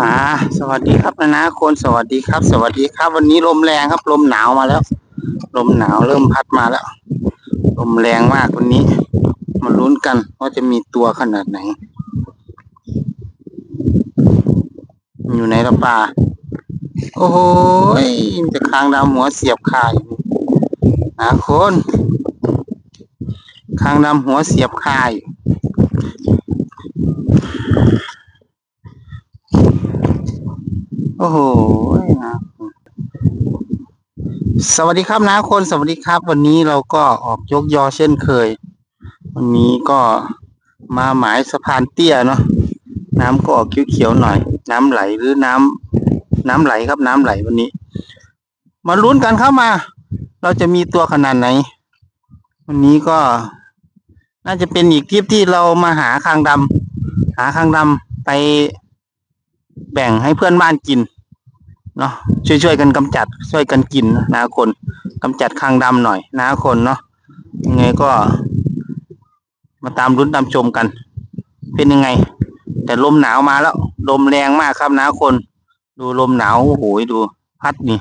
อ่า สวัสดีครับนะนะคนสวัสดีครับ สวัสดีครับ วันนี้ลมแรงครับ ลมหนาวมาแล้ว ลมหนาวเริ่มพัดมาแล้ว ลมแรงมากวันนี้ มาลุ้นกันว่าจะมีตัวขนาดไหน อยู่ในละป่าโอ้โหจะคางดำหัวเสียบคาอยู่นะคนคางดำหัวเสียบคาอยู่ อ้โหนะสวัสดีครับนะคนสวัสดีครับ วันนี้เราก็ออกยกยอเช่นเคย วันนี้ก็มาหมายสะพานเตี้ยเนาะน้ำก็ออกเขียวๆหน่อย น้ำไหลหรือน้ำน้ำไหลครับน้ำไหลวันนี้ มาลุ้นกันเข้ามา เราจะมีตัวขนาดไหน วันนี้ก็ น่าจะเป็นอีกทริปที่เรามาหาคางดำหาคางดำไปแบ่งให้เพื่อนบ้านกิน เนาะช่วยๆกันกำจัดช่วยกันกินนะคนกำจัดคางดำหน่อยนะคนเนาะยังไงก็ มาตามรุ้นตามชมกัน เป็นยังไง แต่ลมหนาวมาแล้ว ลมแรงมากครับนะคน ดูลมหนาวโอ้โหดู พัดนี่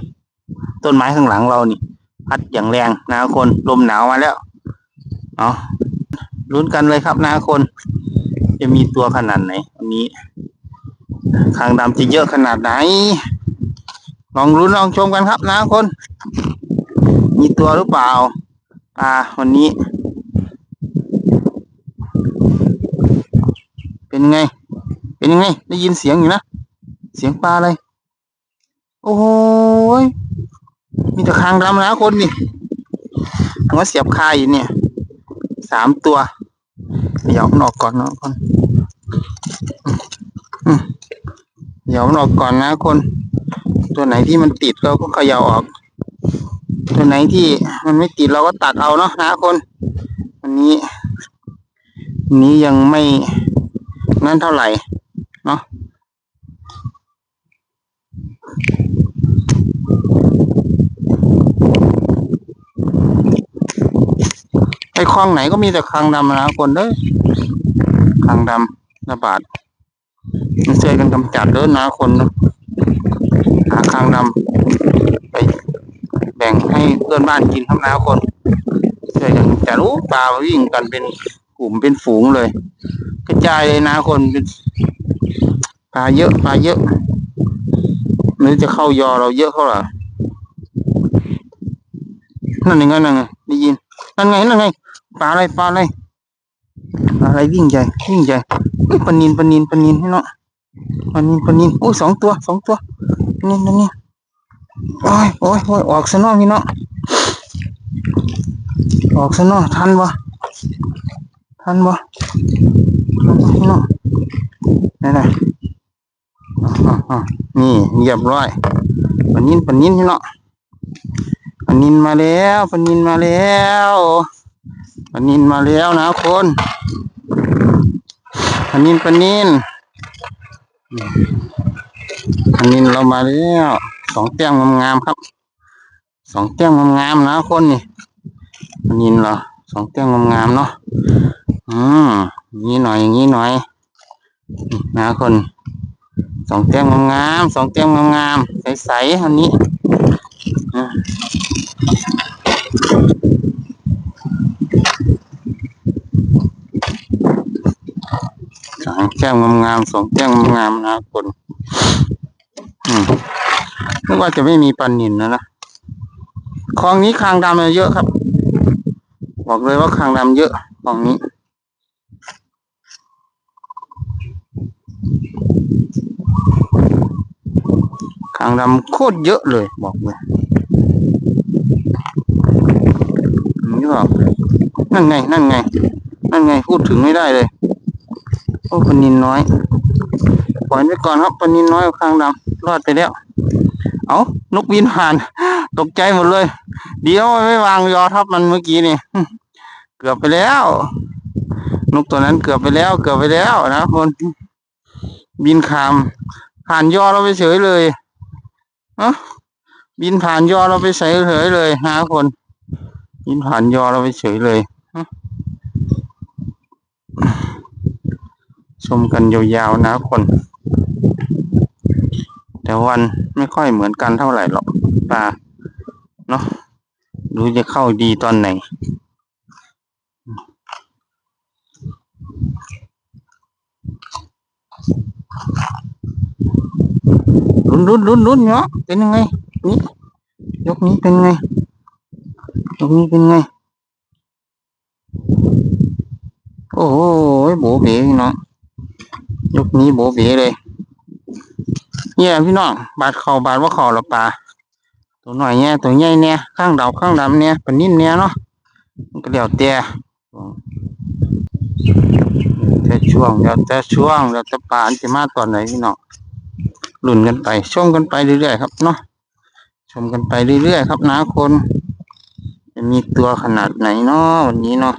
ต้นไม้ข้างหลังเรานี่ พัดอย่างแรงนะคน ลมหนาวมาแล้วเนาะรุ้นกันเลยครับนะคน จะมีตัวขนาดไหนวันนี้คางดำจะเยอะขนาดไหน ลองรุ้นลองชมกันครับนะคน มีตัวหรือเปล่าปลาวันนี้ เป็นยังไง เป็นยังไง ได้ยินเสียงอยู่นะ เสียงปลาอะไร โอ้โหยมีต่คางดำนะคนนี่หัวเสียบคาอยู่เนี่ย สามตัวเดี๋ยวมันออกก่อนนะคนเดี๋ยวมันออกก่อนนะคน ตัวไหนที่มันติดเราก็เขย่าออก ตัวไหนที่มันไม่ติดเราก็ตัดเอาเนาะนะคนวันนี้วันนี้ยังไม่นั่นเท่าไหร่เนาะไอ้คลองไหนก็มีแต่คลางดำนะคนเด้อคางดำระบาดมันช่วยกันกำจัดเด้อนะคนนะ หาคางดำไปแบ่งให้เพื่อนบ้านกินครับนะคนช่วยกันกำจัดโอ้ปลาวิ่งกันเป็นกลุ่มเป็นฝูงเลย กระจายเลยนะคนเป็นปลาเยอะปลาเยอะหรือจะเข้ายอเราเยอะเท่าไหร่นั่นไงนั่นไงได้ยินนั่นไงนั่นไงปลาอะไรปลาอะไรปลาอะไรวิ่งใหญ่วิ่งใหญ่ปนินปนินปนินให้เนาะปนินปนินโอ้สองตัวสองตัว นี่นี่นี่โอ้ยโอ้ยโอ้ยออกซะเนอกพี่เนาะออกซะเนอกทันบ่ทันบ่นบ่พี่เนาะไหนไหนอ่นี่เรียบร้อยปนินปนินพี่เนาะปนินมาแล้วปนินมาแล้วปนินมาแล้วนะคนปนินปนิน อันนี้เรามาแล้วสองแต้มงามๆครับ สองแต้มงามๆนะคนนี่อันนี้เหรอสองแต้มงามๆเนาะอืมอย่างนี้หน่อยอย่างนี้หน่อยนะคนสองแต้มงามๆสองแต้มงามๆใสๆอันนี้สองแต้มงามๆสองแต้มงามๆนะคน อืมนึกว่าจะไม่มีปลานินนะนะคลองนี้คางดำเยอะครับ บอกเลยว่าคางดำเยอะคลองนี้คางดำโคตรเยอะเลย บอกเลยนี่บอกนั่นไง นั่นไง นั่นไง พูดถึงไม่ได้เลย โอ้ปลานินน้อย ปล่อยไว้ก่อนครับปลานินน้อยกับคางดำ รอดไปแล้ว เอานกบินผ่าน ตกใจหมดเลย เดี๋ยวไม่วางยอทับมันเมื่อกี้นี่ เกือบไปแล้ว นกตัวนั้นเกือบไปแล้ว เกือบไปแล้วนะคนบินขาม ผ่านยอเราไปเฉยเลยเอะบินผ่านยอเราไปเฉยเลยนะคนบินผ่านยอเราไปเฉยเลยชมกันยาวๆนะคน แต่วันไม่ค่อยเหมือนกันเท่าไหร่หรอกปลาเนาะดูจะเข้าดีตอนไหน ลุ้นลุ้นลุ้นลุ้นเนาะเป็นยังไงนี่ยกนี้เป็นไงยกนี้เป็นไง โอ้โหโบเบพี่น้องยกนี้โบเบเลย เนี่ยพี่น้องบาดเข่าบาดว่าเข่าละปลาตัวหน่อยเนี่ยตัวใหญ่เนี่ยข้างดำข้างดำเนี่ยปนนิ่นเนี่ยเนาะมันก็เดี๋ยวแต่แต่ช่วงเดี๋ยวแต่ช่วงเดี๋ยวแต่ปลาอันจะมาตอนไหนพี่น้องลุ่นกันไปชมกันไปเรื่อยๆครับเนาะชมกันไปเรื่อยๆครับนะคน จะมีตัวขนาดไหนเนาะวันนี้เนาะ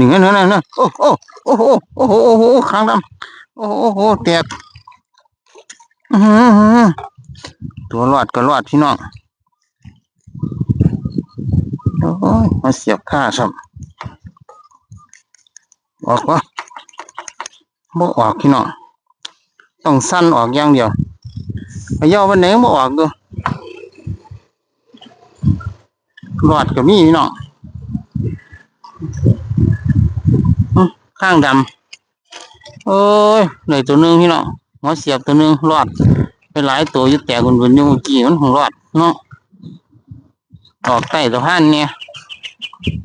นึ่งนั่นนั่นนั่นโอ้โหโอ้โหโอ้โหโอ้โหข้างดำโอ้โหโอ้โหแตกอื้อหือหือตัวรอดก็รอดพี่น้องโอ้ยมาเสียบข้าครับออกวะบ่ออกพี่น้องต้องสั้นออกอย่างเดียวไปย่อวันไหนบ่ออกดูรอดก็มีพี่น้องอื้อ ข้างดำโอ้ยหลือตัวนึงพี่เน้องหัวเสียบตัวนึงรอด ไปหลายตัวยู่แต่คนบนอยู่เมื่อกี้มันคงรอดเนาะออกใต้สะพานเนี่ย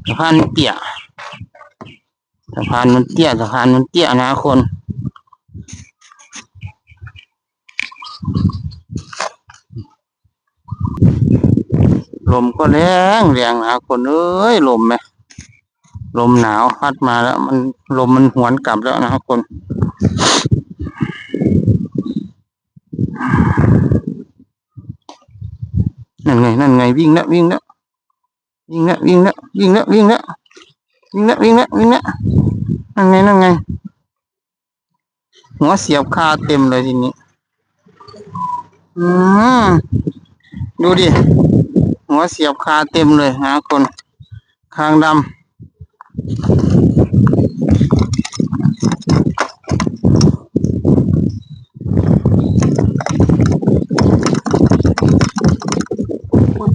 สะพานเตี้ยสะพานมันเตี้ยสะพานมันเตี้ยนะคนลมก็แรงแรงนะคนเอ้ยลมไหม ลมหนาวพัดมาแล้ว มันลมมันหวนกลับแล้วนะครับคนนั่นไงนั่นไงวิ่งแล้ววิ่งแล้ววิ่งแล้ววิ่งแล้ววิ่งแล้ววิ่งแล้ววิ่งแล้ววิ่งแล้ววิ่งแล้วนั่นไงนั่นไง หัวเสียบคาเต็มเลยทีนี้อืมดูดิหัวเสียบคาเต็มเลยนะคนคางดำ บ่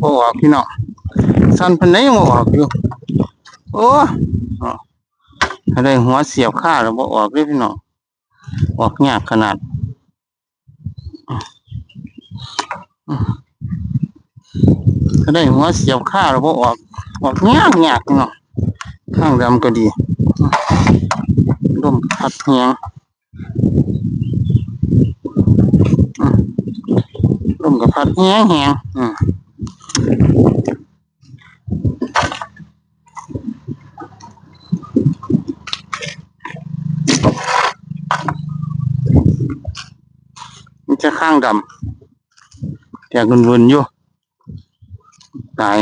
ออกพี่น้องสั้นเป็นไหนยังบ่ออกอยู่ โอ้อะไรหัวเสียบคาแล้วบ่ออกเลยพี่น้องออกยากขนาดก็ได้หัวเสียบข้าแล้วพอออกออกยากยากเนาะ ข้างดำก็ดีลมพัดเฮียงอืมลมกับพัดเฮียงเฮียงอืมมันจะข้างดำแต่กุนวนๆอยู่ตาย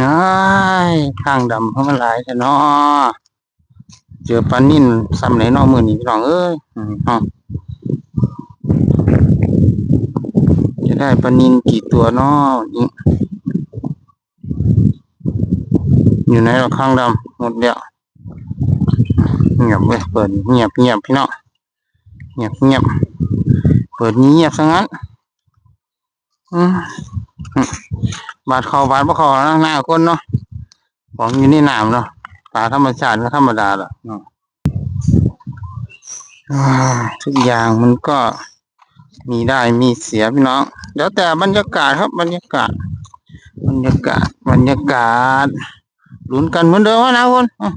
ไอ้ายข้างดำเพราะมันหลายแต่เนาะเจอปลานิ่นซ้ำไหนเนอมือนี่พี่น้องเอ้ยอืมอจะได้ปลานิ่นกี่ตัวเนาะนี่อยู่ไหนเราข้างดำหมดแล้วเงียบเว้ยเปิดเงียบเงียบพี่น้องเงียบเงียบเปิดเงียบซะงั้นอืม บาดคอบาดบ่คอนะหน้าคนเนาะของอยู่ในน้ำเนาะปลาธรรมชาติก็ธรรมดาละเนาะทุกอย่างมันก็มีได้มีเสียพี่น้องเดี๋ยวแต่บรรยากาศครับบรรยากาศ บรรยากาศบรรยากาศลุ้นกันเหมือนเดิมวะนะคนอะ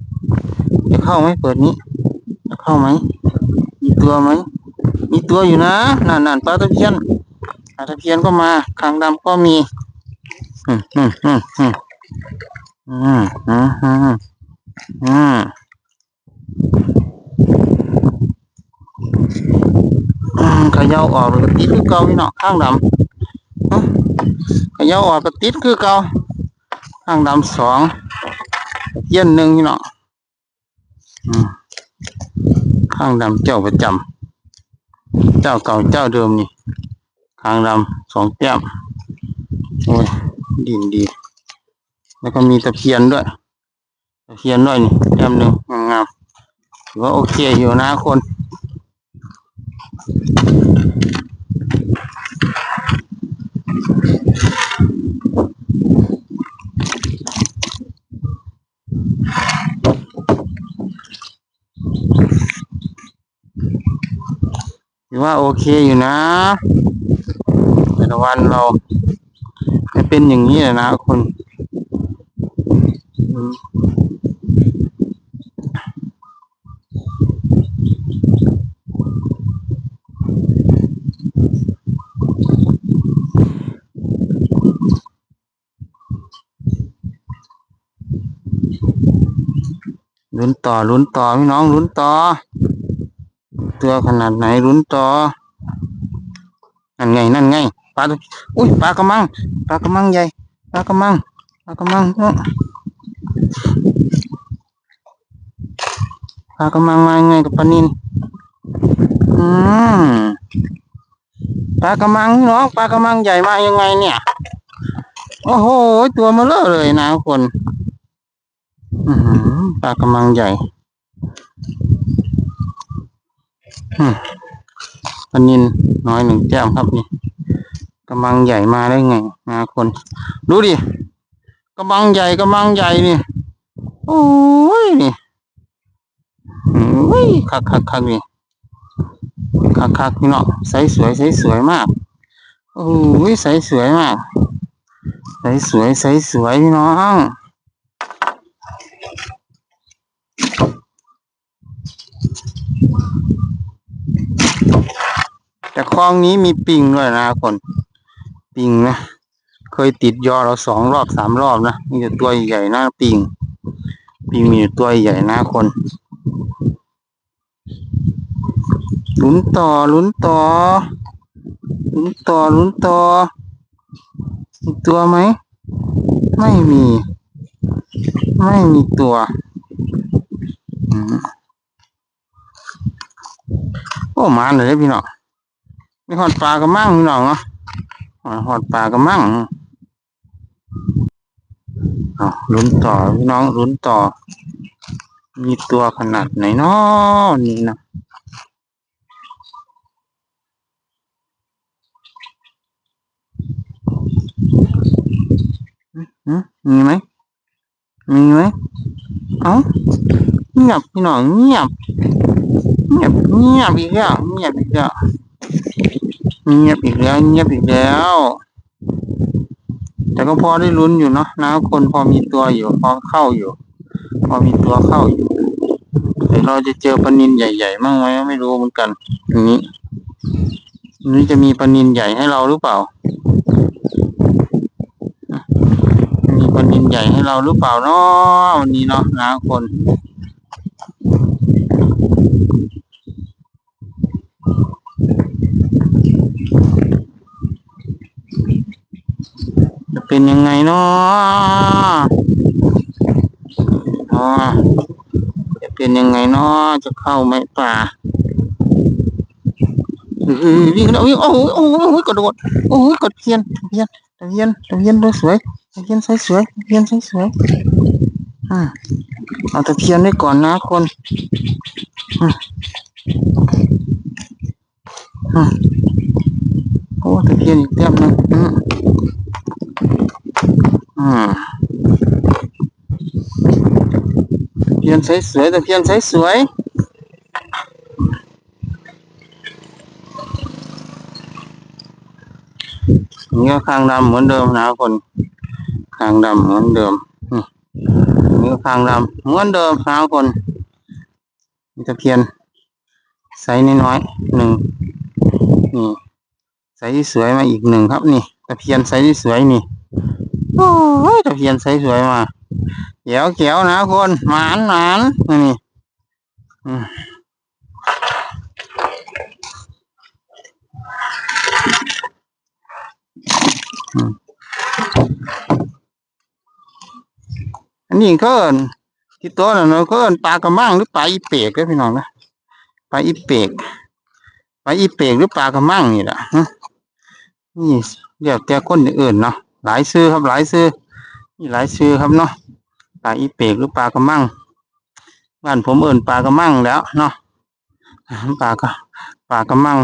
จะเข้าไหมเปิดนี้จะเข้าไหมมีตัวไหมมีตัวอยู่นะนั่นนั่นปลาตะเพียน ตะเพียนก็มาคางดำก็มี อืมอืมอืมอืมอืมอืมอืมอืมขย่าออกแล้วก็ติดคือเก่าพี่เนาะข้างดำขย่าออกก็ติดคือเก่าข้างดำสองเพียนหนึ่งพี่เนาะข้างดำเจ้าประจำเจ้าเก่าเจ้าเดิมนี่ คางดำสองแก้มโอ้ยดินดี แล้วก็มีตะเพียนด้วย ตะเพียนด้วยนี่แต้มหนึ่งงามๆถือว่าโอเคอยู่นะคนถือว่าโอเคอยู่นะ แต่ละวันเราไม่เป็นอย่างนี้แหละนะคนอืมลุ้นต่อลุ้นต่อพี่น้องลุ้นต่อตัวขนาดไหนลุ้นต่อนั่นไงนั่นไง ปลาตัวอุ้ยปลากระมังปลากระมังใหญ่ปลากระมังปลากระมังเนอะปลากระมังมายังไงกับปลานินอืมปลากระมังน้องปลากระมังใหญ่มายังไงเนี่ย โอ้โหตัวมาเลอะเลยนะคนอปลากระมังใหญ่อืมปลานินน้อยหนึ่งแก้มครับนี่ กระมังใหญ่มาได้ไงนะคน ดูดิกระมังใหญ่กระมังใหญ่นี่โอ้ยนี่โอ้ยคักคักคักนี่คักคักพี่น้องใสสวยใสสวยมากโอ้ยใสสวยมากใสสวยใสสวยพี่น้องแต่คลองนี้มีปิงด้วยนะคน ปิงนะเคยติดยอเราสองรอบสามรอบนะมีแต่ตัวใหญ่หนะปิงปิงมีตัวใหญ่หนะคนลุ้นต่อลุ้นต่อลุ้นต่อลุ้นต่อมีตัวไหม ไม่มี ไม่มีตัวโอ้มาเลยพี่น้องมีหอดปลากระมังพี่น้องเนาะ หอดปลากระมังเอาลุ้นต่อพี่น้องลุ้นต่อ มีตัวขนาดไหนนาะนี่นะมมีไหมมีไหมเอ้าเงียบพี่น้องเงียบเงียบเงียบอีกแล้วเงียบอีกแล้ว เงียบอีกแล้ว เงียบอีกแล้ว แต่ก็พอได้ลุ้นอยู่เนาะนะคนพอมีตัวอยู่ พอเข้าอยู่ พอมีตัวเข้าอยู่แต่เราจะเจอปนินใหญ่ๆมั่งไหมไม่รู้เหมือนกันอย่างนี้อันนี้จะมีปนินใหญ่ให้เราหรือเปล่า มีปนินใหญ่ให้เราหรือเปล่าเนาะวันนี้เนาะนะคน เป็นยังไงเนาะจะเป็นยังไงเนาะจะเข้าไหมป่าเออวิ่งแล้ววิ่งโอ้โหโอ้โหโอ้โหกระโดดโอ้โหกดเพียนตะเพียนตะเพียนตะเพียนดูสวยตะเพียนใสสวยตะเพียนสสวยอ่าเอาตะเพียนไว้ก่อนนะคนอืมอืมโอ้ตะเพียนอีกแต้มนึงอืม อืมเพียนใสสวยต่เพียนใสสวยนี่ก็คางดำเหมือนเดิมนะคนคางดำเหมือนเดิมนี่ก็คางดำเหมือนเดิมนะคนมีตะเพียนใสน้อยๆหนึ่งนี่ใสสวยมาอีกหนึ่งครับนี่ตะเพียนใสสวยนี่โอ้ยตะเพียนใสสวยมา เขียวเขียวนะคนหมานหมานนี่อันนี้ก็เอิ้นที่โตัวน่ะเนาะก็เอิ้นปลากระมังหรือปลาอีเปกเด้พี่น้องนะปลาอีเปกปลาอีเปกหรือปลากระมังนี่แหละฮะนี่เรียกแต่คนอื่นเนาะหลายซื้อครับหลายซื้อมีหลายซื้อครับเนาะ ปลาอีเปกหรือปลากระมังบ้านผมเอิ่นปลากระมังแล้วเนาะปลากระปลากระมัง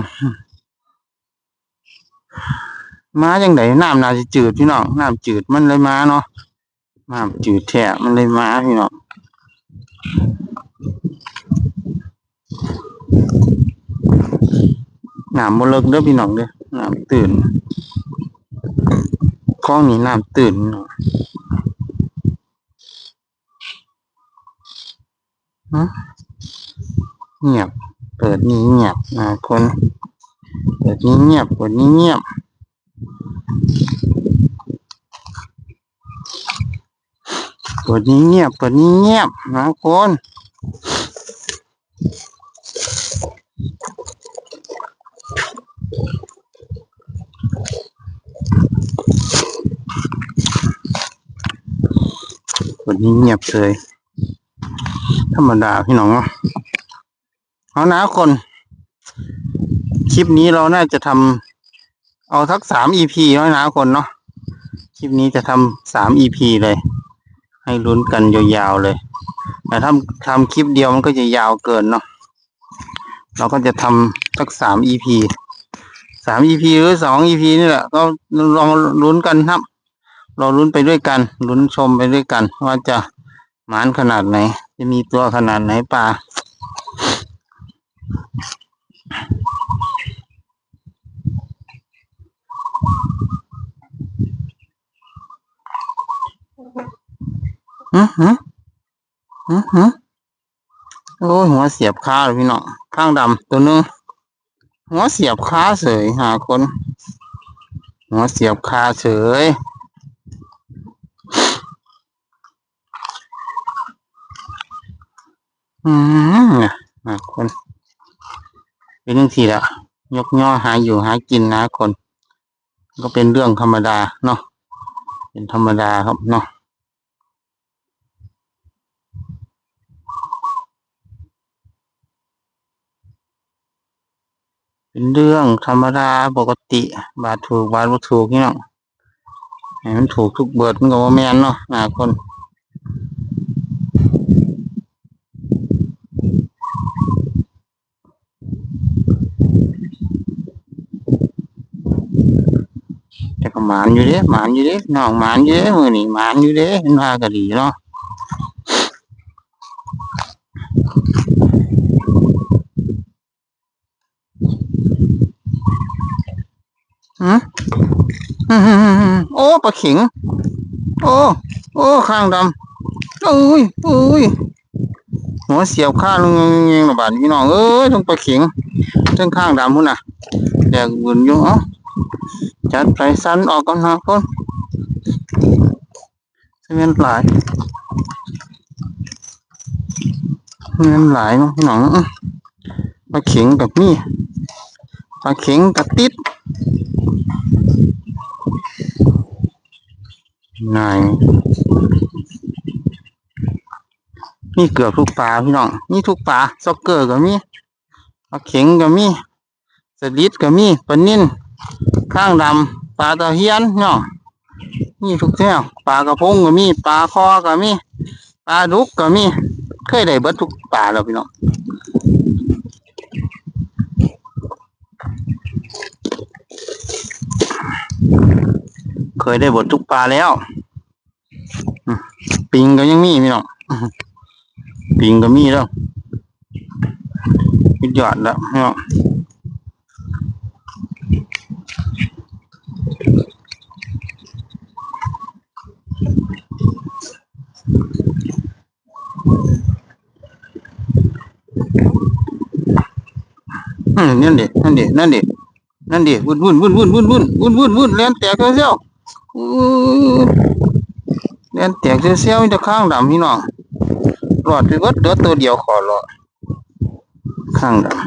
ม้าจังไดน้ำน่าจะจืดพี่น้องน้ำจืดมันเลยมาเนาะน้ำจืดแท้มันเลยมาพี่น้องน้ำบ่เลิกเด้อพี่น้องเด้อน้ำตื่นคลองนี้น้ำตื่นเนาะ ฮะเงียบ เปิดนี้เงียบนะคน เปิดนี้เงียบเปิดนี้เงียบ เปิดนี้เงียบเปิดนี้เงียบนะคนเปิดนี้เงียบเลย ธรรมดาพี่น้องเนาะเอานะคน คลิปนี้เราน่าจะทำเอาทักสาม EP น้อยนะคนเนาะคลิปนี้จะทำสาม EP เลย ให้ลุ้นกันยาวๆเลย แต่ถ้าทำคลิปเดียวมันก็จะยาวเกินเนาะเราก็จะทำสักสาม EP สาม EP หรือสอง EP นี่แหละ ก็ลองลุ้นกันครับ เราลุ้นไปด้วยกันลุ้นชมไปด้วยกัน ว่าจะหมานขนาดไหน จะมีตัวขนาดไหนปลาอือหืออือหือโอ้ยหัวเสียบขาเลยพี่น้องข้างดำตัวหนึงหัวเสียบขาเฉยหาคน หัวเสียบขาเฉยอืมเนี่ยหาคน เป็นยังทีละยกย่อหาอยู่หากินนะคน ก็เป็นเรื่องธรรมดาเนาะเป็นธรรมดาครับเนาะเป็นเรื่องธรรมดาปกติ บาทถูกบาทบ่ถูกนี่เนาะให้มันถูกทุกเบิดมันก็บ่าแม่นเนาะหาคน แต่ก็หมานอยู่เด้หมานอยู่เด้น้องหมานอยู่เด้มือนี้หมานอยู่เด้เห็นว่าก็ดีเนาะอืมโอ้ปลาเข็งโอ้โอ้ข้างดำอุ้ยอุ้ยหัวเสียบข้างลงเงี้ยระบาดพี่น้องเอ้ยต้องปลาเข็งทั้งข้างดำพุ่นน่ะแดกบุญอยู่เอ้า จัดไปสั้นออกกันนะคนเงินหลายเงินหลายเนาะพี่น้องปลาเข็งกับนี่ปลาเข็งกับติดนายมีเกือบทุกปลาพี่น้องมีทุกปลาซ็อกเกอร์ก็มีปลาเข็งก็มีสลิดก็มีปลานิ่น ข้างดำปลาตะเฮียนเนาะมีทุกแนวปลากระพงก็มีปลาคอก็มีปลาดุกก็มีเคยได้เบิดทุกปลาแล้วพี่น้องเคยได้บดทุกปลาแล้วปิงก็ยังมีพี่น้องปิงก็มีแล้วยอดแล้วพี่น้อง นั่นดินั่นดินั่นดินั่นดิวุ่นวุ่นวุ่นวุ่นวุ่นวุ่นวุ่นวุ่นวุ่นเล่นแตกเสี้ยวๆอู้เล่นแตกเสี้ยวๆมีแต่ข้างดำพี่น้องรอดไปเบิดเหลือตัวเดียวขอรอดข้างดำ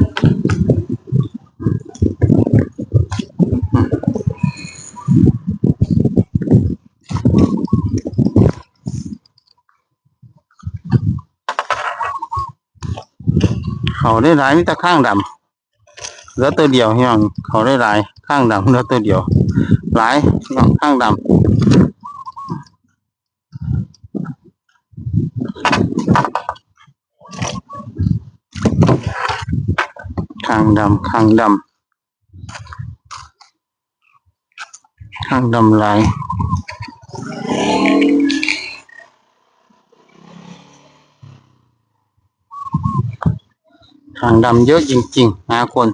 เขาได้หลายมีแต่ข้างดำ เหลือตัวเดียวพี่น้องเขาได้หลายข้างดำเหลือตัวเดียวหลายพี่น้องข้างดำข้างดำข้างดำข้างดำหลายทางดำเยอะจริงๆนะคน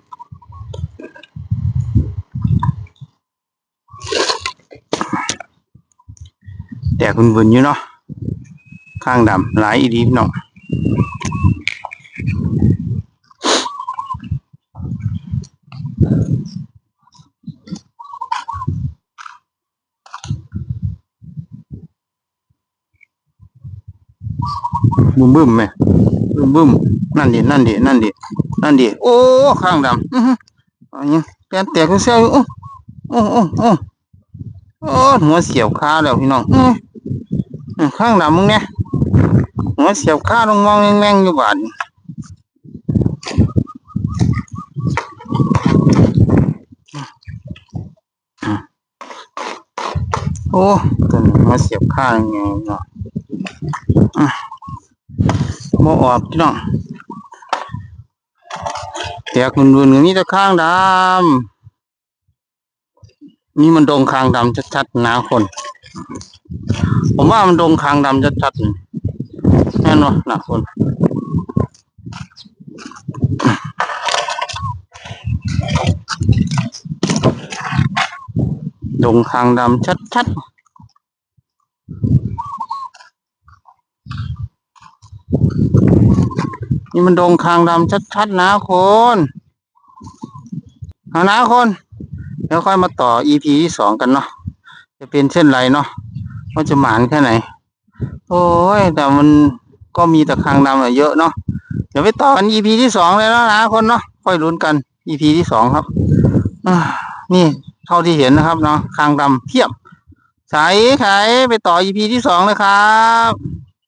แต่คุณบุญอยู่เนาะข้างดำหลายอีดีพี่น้องบึ้มบึ้มไหมบึ้มบึ้มนั่นดินั่นดินั่นดินั่นดิโอ้ข้างดำอื้อหือเอันนี้แกนแตกเสียวอยู่โอ้โอ้โอ้โอ้โอ้หัวเสียวขาแล้วพี่น้องอื้ออืม ข้างหลังมึงเนี่ยหัวเสียบข้าลงมองแง่งๆอยู่บ้านโอ้ตัวนี้หัวเสียบข้าไงเนาะอะบ่ออกพี่น้องแต่คุณดูนี่แต่ข้างดำนี่มันดงข้างดำชัดๆนะคน ผมว่ามันดงคางดำชัดๆแน่นอนนะคนดงคางดำชัดๆนี่มันดงคางดำชัดๆนะคนเอานะคน เดี๋ยวค่อยมาต่อ EP ที่สองกันเนาะจะเป็นเช่นไรเนาะ ว่าจะหมานแค่ไหน โอ้ย แต่มันก็มีแต่คางดำอะเยอะเนาะเดี๋ยวไปต่อกัน EP ที่สองเลยแล้วนะคนเนาะค่อยลุ้นกัน EP ที่สองครับนี่เท่าที่เห็นนะครับเนาะคางดำเพียบใสไขไปต่อ EP ที่สองเลยครับ